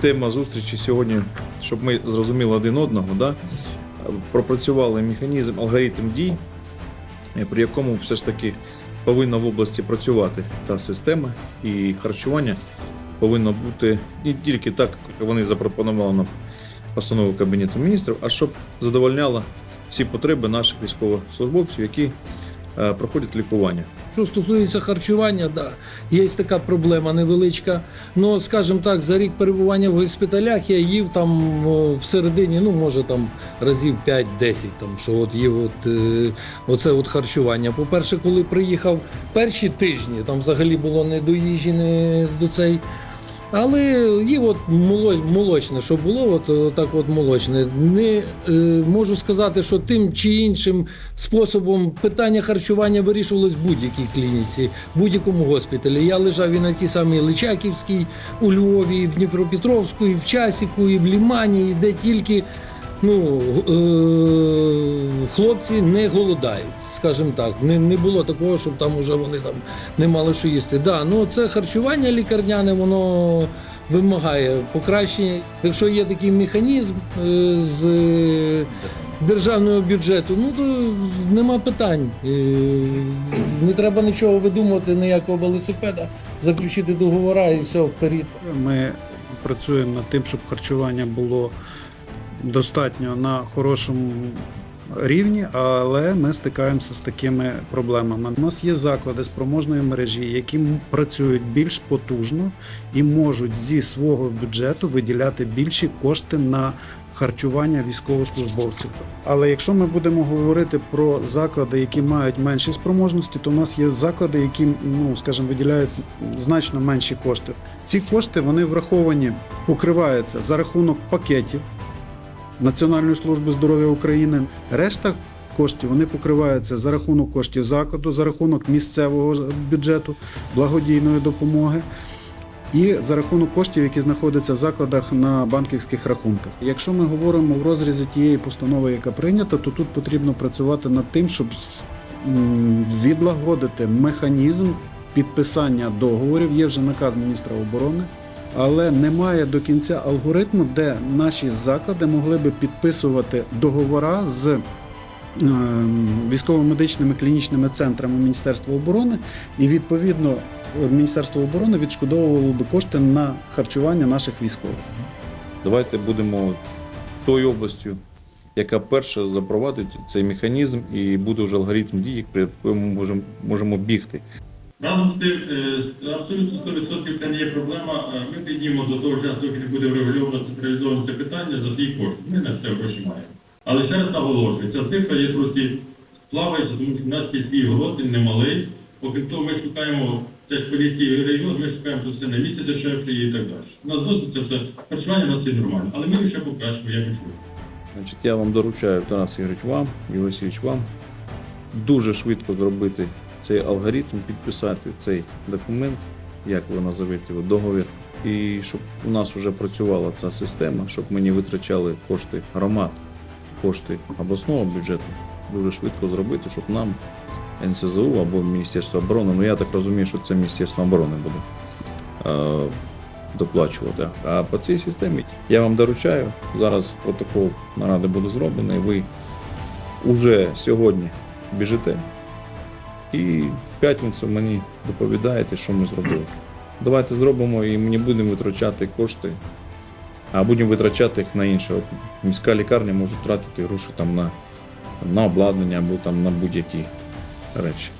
тема зустрічі сьогодні, щоб ми зрозуміли один одного, да? пропрацювали механізм, алгоритм дій, при якому все ж таки повинна в області працювати та система і харчування повинно бути не тільки так, як вони запропонували на постанову Кабінету міністрів, а щоб задовольняло всі потреби наших військовослужбовців, які е, проходять лікування. Що стосується харчування, да, є така проблема невеличка. Ну, скажімо так, за рік перебування в госпіталях я їв там всередині, ну може там разів 5-10, там що от їв от, е, оце от харчування. По-перше, коли приїхав перші тижні, там взагалі було не до їжі, не до цей. Але є от моло- молочне, що було, от, от так от молочне. Не е, можу сказати, що тим чи іншим способом питання харчування вирішувалось в будь-якій клініці, в будь-якому госпіталі. Я лежав і на тій самій Личаківській, у Львові, і в Дніпропетровську, і в Часіку, і в Лімані, і де тільки. Ну, е- хлопці не голодають, скажімо так. Не, не було такого, щоб там уже вони там не мали що їсти. Да, ну це харчування лікарняне, воно вимагає покращення. Якщо є такий механізм е, з е, державного бюджету, ну то нема питань. Е, Не треба нічого видумувати, ніякого велосипеда, заключити договора і все вперед. Ми працюємо над тим, щоб харчування було достатньо на хорошому рівні, але ми стикаємося з такими проблемами. У нас є заклади спроможної мережі, які працюють більш потужно і можуть зі свого бюджету виділяти більші кошти на харчування військовослужбовців. Але якщо ми будемо говорити про заклади, які мають менші спроможності, то у нас є заклади, які, ну скажімо, виділяють значно менші кошти. Ці кошти вони враховані, покриваються за рахунок пакетів Національної служби здоров'я України. Решта коштів вони покриваються за рахунок коштів закладу, за рахунок місцевого бюджету, благодійної допомоги. І за рахунок коштів, які знаходяться в закладах на банківських рахунках. Якщо ми говоримо в розрізі тієї постанови, яка прийнята, то тут потрібно працювати над тим, щоб відлагодити механізм підписання договорів. Є вже наказ міністра оборони, але немає до кінця алгоритму, де наші заклади могли би підписувати договора з е, військово-медичними клінічними центрами Міністерства оборони, і відповідно Міністерство оборони відшкодовувало би кошти на харчування наших військових. Давайте будемо тою областю, яка перша запровадить цей механізм і буде вже алгоритм дій, при якому ми можемо, можемо бігти. Разом з тим, е, абсолютно 100% це не є проблема. Ми підіймо до того часу, доки не буде врегульовано централізовано це питання за ті кошти. Ми на це гроші маємо. Але ще раз наголошую, ця цифра є трошки плаваюча, тому що в нас є свій голод, він немалий. Окрім того, ми шукаємо, це ж Поліський район, ми шукаємо тут все на місці дешевше і так далі. У нас досить це все. Харчування у нас є нормально, але ми ще покращимо, я почув. Значить, я вам доручаю, Тарас Ігорович, вам, Васильович, вам дуже швидко зробити цей алгоритм, підписати цей документ, як ви називаєте його, договір, і щоб у нас вже працювала ця система, щоб ми не витрачали кошти громад, кошти обласного бюджету, дуже швидко зробити, щоб нам НСЗУ або Міністерство оборони, ну я так розумію, що це Міністерство оборони буде. е, доплачувати. А по цій системі я вам доручаю. Зараз протокол наради буде зроблений. Ви вже сьогодні біжите і в п'ятницю мені доповідаєте, що ми зробили. Давайте зробимо і ми не будемо витрачати кошти, а будемо витрачати їх на інше. От міська лікарня може тратити гроші там на, на обладнання або там на будь-які речі.